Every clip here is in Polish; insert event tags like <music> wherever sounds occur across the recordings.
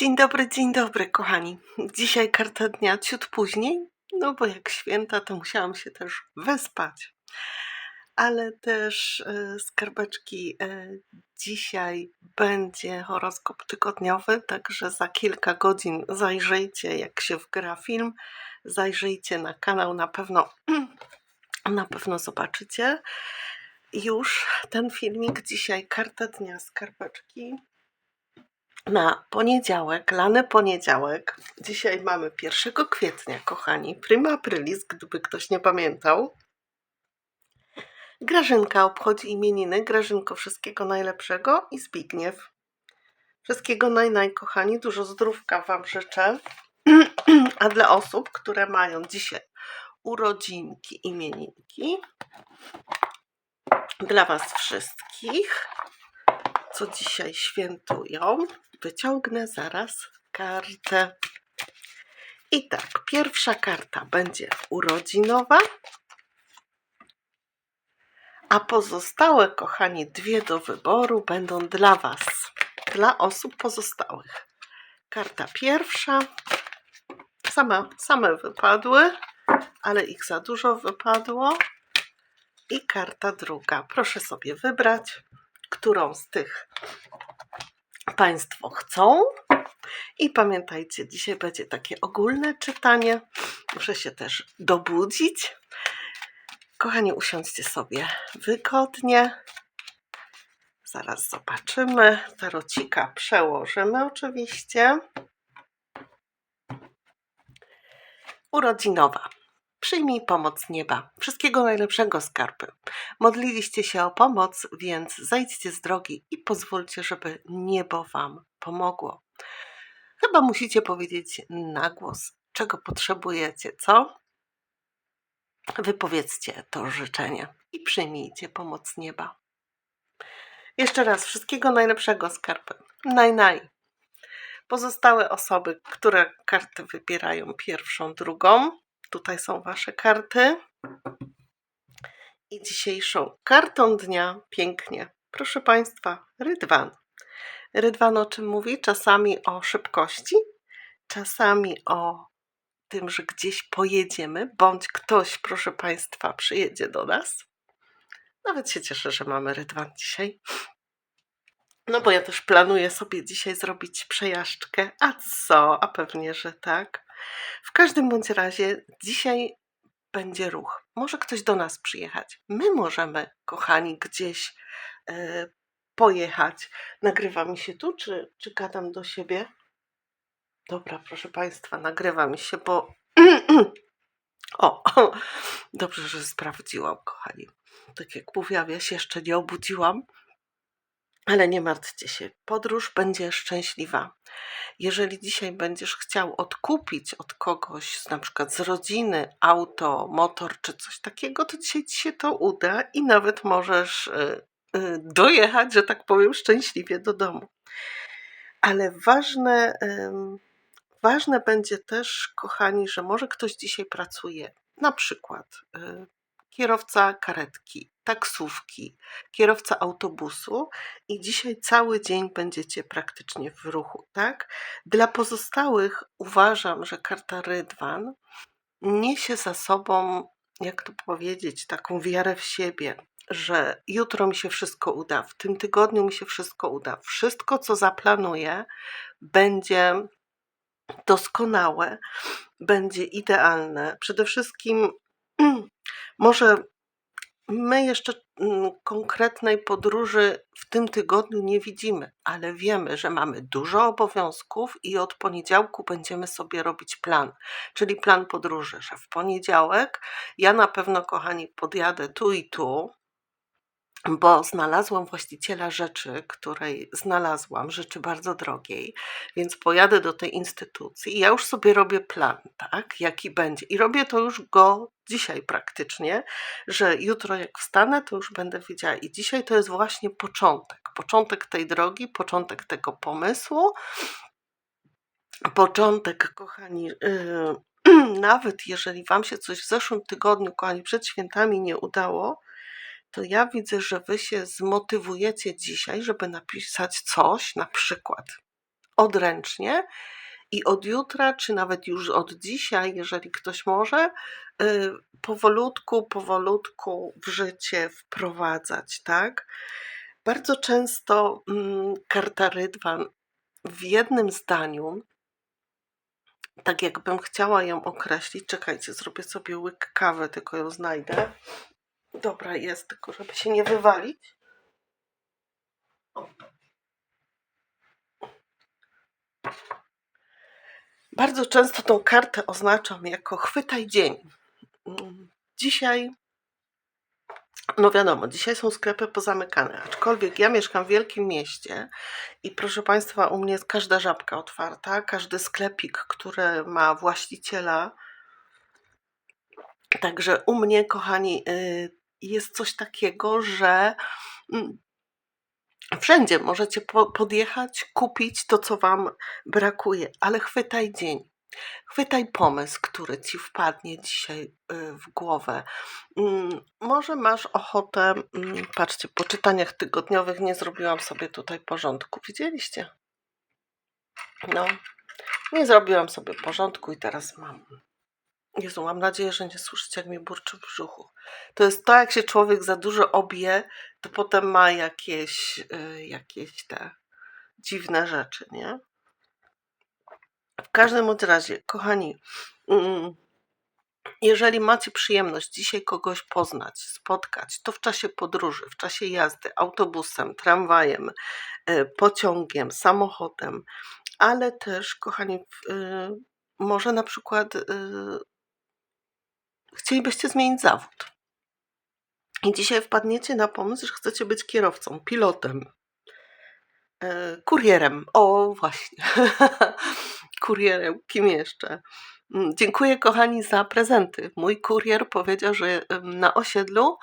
Dzień dobry, dzień dobry, kochani. Dzisiaj karta dnia ciut później, no bo jak święta, to musiałam się też wyspać. Ale też e, skarbeczki, e, dzisiaj będzie horoskop tygodniowy, także za kilka godzin zajrzyjcie, jak się wgra film. Zajrzyjcie na kanał, na pewno, <clears throat> na pewno zobaczycie już ten filmik. Dzisiaj karta dnia skarbeczki na poniedziałek, lany poniedziałek. Dzisiaj mamy 1 kwietnia, kochani. Prima aprilis, gdyby ktoś nie pamiętał. Grażynka obchodzi imieniny. Grażynko, wszystkiego najlepszego i Zbigniew. Wszystkiego naj, naj, kochani. Dużo zdrówka Wam życzę. <clears throat> A dla osób, które mają dzisiaj urodzinki, imieninki, dla Was wszystkich, co dzisiaj świętują, wyciągnę zaraz kartę. I tak, pierwsza karta będzie urodzinowa, a pozostałe, kochani, dwie do wyboru będą dla Was, dla osób pozostałych. Karta pierwsza, same, same wypadły, ale ich za dużo wypadło. I karta druga. Proszę sobie wybrać, którą z tych Państwo chcą. I pamiętajcie, dzisiaj będzie takie ogólne czytanie. Muszę się też dobudzić. Kochani, usiądźcie sobie wygodnie. Zaraz zobaczymy. Tarocika przełożymy oczywiście. Urodzinowa. Przyjmij pomoc nieba. Wszystkiego najlepszego, skarby. Modliliście się o pomoc, więc zejdźcie z drogi i pozwólcie, żeby niebo Wam pomogło. Chyba musicie powiedzieć na głos, czego potrzebujecie, co? Wypowiedzcie to życzenie i przyjmijcie pomoc nieba. Jeszcze raz, wszystkiego najlepszego, skarby. Naj, naj. Pozostałe osoby, które karty wybierają pierwszą, drugą, tutaj są Wasze karty. I dzisiejszą kartą dnia pięknie, proszę Państwa, rydwan. Rydwan o czym mówi? Czasami o szybkości, czasami o tym, że gdzieś pojedziemy, bądź ktoś, proszę Państwa, przyjedzie do nas. Nawet się cieszę, że mamy rydwan dzisiaj. No bo ja też planuję sobie dzisiaj zrobić przejażdżkę. A co? A pewnie, że tak. W każdym bądź razie dzisiaj będzie ruch. Może ktoś do nas przyjechać. My możemy, kochani, gdzieś e, pojechać. Nagrywa mi się tu, czy, czy gadam do siebie? Dobra, proszę Państwa, nagrywa mi się, bo. <clears throat> o, <clears throat> dobrze, że sprawdziłam, kochani. Tak jak mówiłam, ja się jeszcze nie obudziłam. Ale nie martwcie się, podróż będzie szczęśliwa. Jeżeli dzisiaj będziesz chciał odkupić od kogoś, na przykład z rodziny, auto, motor czy coś takiego, to dzisiaj ci się to uda i nawet możesz y, y, dojechać, że tak powiem, szczęśliwie do domu. Ale ważne, ważne będzie też, kochani, że może ktoś dzisiaj pracuje, na przykład y, kierowca karetki, taksówki, kierowca autobusu i dzisiaj cały dzień będziecie praktycznie w ruchu, tak? Dla pozostałych uważam, że karta Rydwan niesie za sobą, jak to powiedzieć, taką wiarę w siebie, że jutro mi się wszystko uda, w tym tygodniu mi się wszystko uda. Wszystko, co zaplanuję, będzie doskonałe, będzie idealne. Przede wszystkim <clears throat> może My jeszcze mm, konkretnej podróży w tym tygodniu nie widzimy, ale wiemy, że mamy dużo obowiązków i od poniedziałku będziemy sobie robić plan, czyli plan podróży, że w poniedziałek ja na pewno, kochani, podjadę tu i tu, bo znalazłam właściciela rzeczy, której znalazłam, rzeczy bardzo drogiej, więc pojadę do tej instytucji i ja już sobie robię plan, tak, jaki będzie. I robię to już go dzisiaj praktycznie, że jutro jak wstanę, to już będę wiedziała. I dzisiaj to jest właśnie początek, początek tej drogi, początek tego pomysłu, początek, kochani. Yy, <clears throat> nawet jeżeli Wam się coś w zeszłym tygodniu, kochani, przed świętami nie udało, to ja widzę, że wy się zmotywujecie dzisiaj, żeby napisać coś, na przykład odręcznie i od jutra, czy nawet już od dzisiaj, jeżeli ktoś może, y, powolutku, powolutku w życie wprowadzać, tak? Bardzo często mm, karta rydwan w jednym zdaniu, tak jakbym chciała ją określić, czekajcie, zrobię sobie łyk kawy, tylko ją znajdę. Dobra, jest, tylko żeby się nie wywalić. Bardzo często tą kartę oznaczam jako chwytaj dzień. Mm, Dzisiaj, no wiadomo, dzisiaj są sklepy pozamykane, aczkolwiek ja mieszkam w wielkim mieście i proszę Państwa, u mnie jest każda żabka otwarta, każdy sklepik, który ma właściciela. Także u mnie, kochani, y, jest coś takiego, że mm, wszędzie możecie po- podjechać, kupić to, co Wam brakuje, ale chwytaj dzień. Chwytaj pomysł, który ci wpadnie dzisiaj y, w głowę. Mm, Może masz ochotę, mm, patrzcie, po czytaniach tygodniowych nie zrobiłam sobie tutaj porządku. Widzieliście? No, nie zrobiłam sobie porządku i teraz mam. Jezu, mam nadzieję, że nie słyszycie, jak mi burczy w brzuchu. To jest to, jak się człowiek za dużo obie, to potem ma jakieś, y, jakieś te dziwne rzeczy, nie? W każdym razie, kochani, mm, jeżeli macie przyjemność dzisiaj kogoś poznać, spotkać, to w czasie podróży, w czasie jazdy autobusem, tramwajem, e, pociągiem, samochodem, ale też, kochani, y, może na przykład y, chcielibyście zmienić zawód. I dzisiaj wpadniecie na pomysł, że chcecie być kierowcą, pilotem, e, kurierem. O, właśnie. <laughs> kurierem, kim jeszcze? Mm, Dziękuję kochani za prezenty. Mój kurier powiedział, że na osiedlu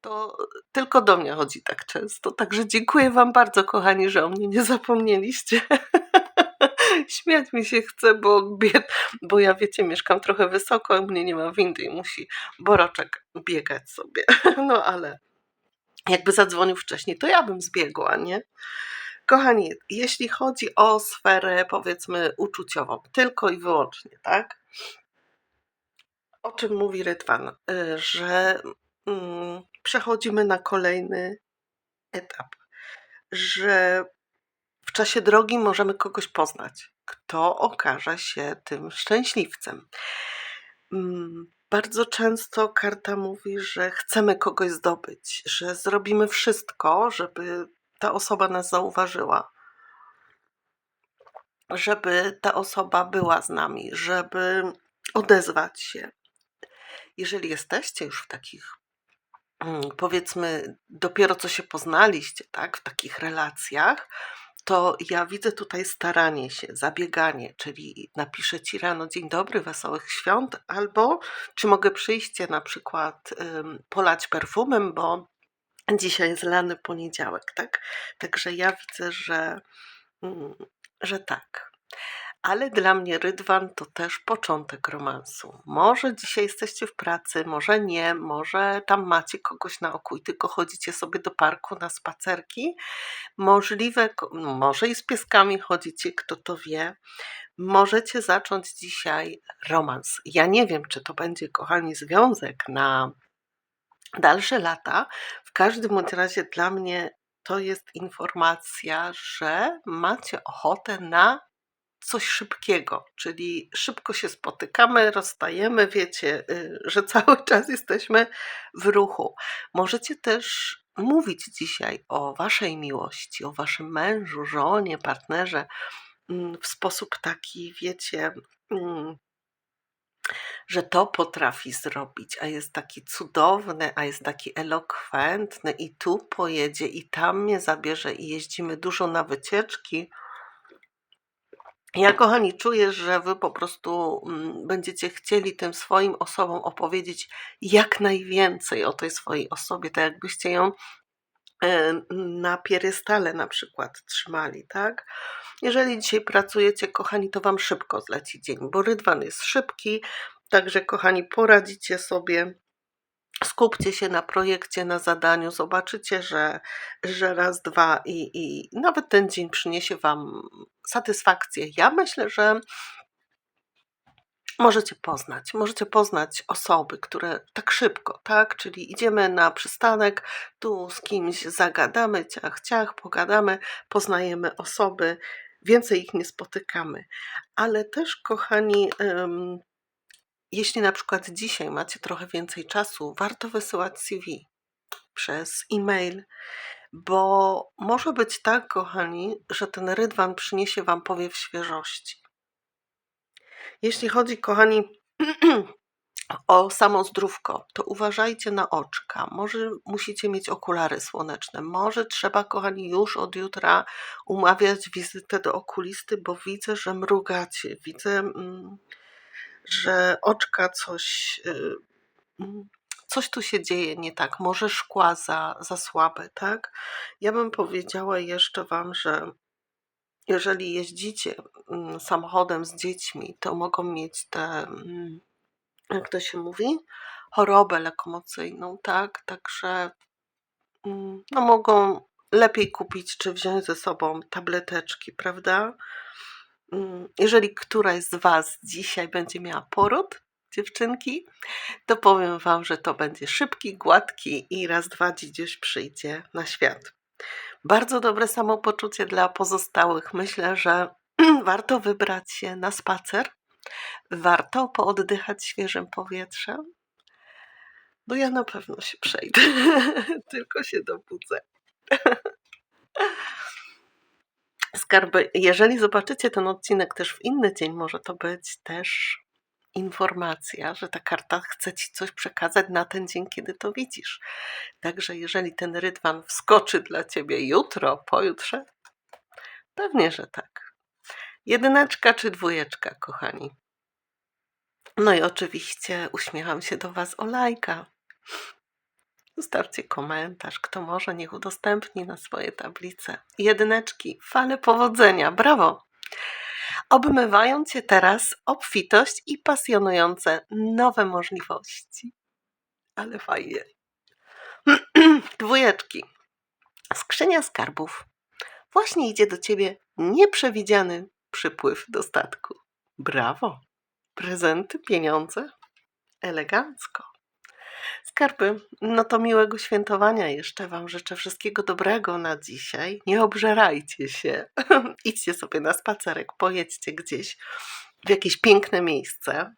to tylko do mnie chodzi tak często. Także dziękuję Wam bardzo, kochani, że o mnie nie zapomnieliście. <laughs> Śmiać mi się chce, bo, bo ja wiecie, mieszkam trochę wysoko, mnie nie ma windy i musi Boroczek biegać sobie. <laughs> No ale jakby zadzwonił wcześniej, to ja bym zbiegła, nie? Kochani, jeśli chodzi o sferę powiedzmy uczuciową, tylko i wyłącznie, tak? O czym mówi Rydwan? Y, Że mm, przechodzimy na kolejny etap, że czasie drogi możemy kogoś poznać, kto okaże się tym szczęśliwcem. Mm, Bardzo często karta mówi, że chcemy kogoś zdobyć, że zrobimy wszystko, żeby ta osoba nas zauważyła, żeby ta osoba była z nami, żeby odezwać się. Jeżeli jesteście już w takich, mm, powiedzmy, dopiero co się poznaliście, tak, w takich relacjach, to ja widzę tutaj staranie się, zabieganie, czyli napiszę ci rano dzień dobry, wesołych świąt, albo czy mogę przyjść na przykład polać perfumem, bo dzisiaj jest lany poniedziałek, tak? Także ja widzę, że, mm, że tak. Ale dla mnie rydwan to też początek romansu. Może dzisiaj jesteście w pracy, może nie, może tam macie kogoś na oku i tylko chodzicie sobie do parku na spacerki. Możliwe, no, może i z pieskami chodzicie, kto to wie. Możecie zacząć dzisiaj romans. Ja nie wiem, czy to będzie, kochani, związek na dalsze lata. W każdym razie dla mnie to jest informacja, że macie ochotę na coś szybkiego, czyli szybko się spotykamy, rozstajemy, wiecie, y, że <laughs> cały czas jesteśmy w ruchu. Możecie też mówić dzisiaj o waszej miłości, o waszym mężu, żonie, partnerze mm, w sposób taki, wiecie, mm, że to potrafi zrobić, a jest taki cudowny, a jest taki elokwentny i tu pojedzie i tam mnie zabierze i jeździmy dużo na wycieczki. Ja, kochani, czuję, że wy po prostu mm, będziecie chcieli tym swoim osobom opowiedzieć jak najwięcej o tej swojej osobie, tak jakbyście ją e, na pierystale na przykład trzymali, tak? Jeżeli dzisiaj pracujecie, kochani, to wam szybko zleci dzień, bo rydwan jest szybki, także kochani, poradzicie sobie skupcie się na projekcie, na zadaniu. Zobaczycie, że, że raz, dwa i, i nawet ten dzień przyniesie Wam satysfakcję. Ja myślę, że możecie poznać, możecie poznać osoby, które tak szybko, tak? Czyli idziemy na przystanek, tu z kimś zagadamy, ciach, ciach, pogadamy, poznajemy osoby, więcej ich nie spotykamy. Ale też, kochani, jeśli na przykład dzisiaj macie trochę więcej czasu, warto wysyłać CV przez e-mail, bo może być tak, kochani, że ten rydwan przyniesie Wam powiew świeżości. Jeśli chodzi, kochani, <clears throat> o samo zdrówko, to uważajcie na oczka. Może musicie mieć okulary słoneczne. Może trzeba, kochani, już od jutra umawiać wizytę do okulisty, bo widzę, że mrugacie. Widzę, mm, że oczka coś, y, mm, coś tu się dzieje nie tak. Może szkła za, za słabe, tak? Ja bym powiedziała jeszcze Wam, że jeżeli jeździcie mm, samochodem z dziećmi, to mogą mieć te, mm, jak to się mówi, chorobę lokomocyjną, tak? Także no mogą lepiej kupić czy wziąć ze sobą tableteczki, prawda? Mm, Jeżeli któraś z Was dzisiaj będzie miała poród, dziewczynki, to powiem Wam, że to będzie szybki, gładki i raz, dwa dziś przyjdzie na świat. Bardzo dobre samopoczucie dla pozostałych. Myślę, że <clears throat> warto wybrać się na spacer. Warto pooddychać świeżym powietrzem. No ja na pewno się przejdę, <laughs> tylko się dobudzę. <laughs> Skarby, jeżeli zobaczycie ten odcinek też w inny dzień, może to być też informacja, że ta karta chce ci coś przekazać na ten dzień, kiedy to widzisz. Także jeżeli ten rydwan wskoczy dla ciebie jutro, pojutrze, pewnie, że tak. Jedyneczka czy dwójeczka, kochani. No i oczywiście uśmiecham się do Was o lajka. Zostawcie komentarz, kto może, niech udostępni na swoje tablice. Jedyneczki, fale powodzenia, brawo! Obmywają Cię teraz obfitość i pasjonujące nowe możliwości. Ale fajnie. <clears throat> Dwójeczki. Skrzynia skarbów. Właśnie idzie do Ciebie nieprzewidziany przypływ dostatku. Brawo! Prezenty, pieniądze? Elegancko. Skarby, no to miłego świętowania jeszcze Wam życzę wszystkiego dobrego na dzisiaj. Nie obżerajcie się. <laughs> Idźcie sobie na spacerek, pojedźcie gdzieś w jakieś piękne miejsce.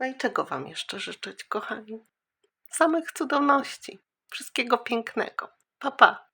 No i czego Wam jeszcze życzyć, kochani? Samych cudowności. Wszystkiego pięknego. Pa, pa.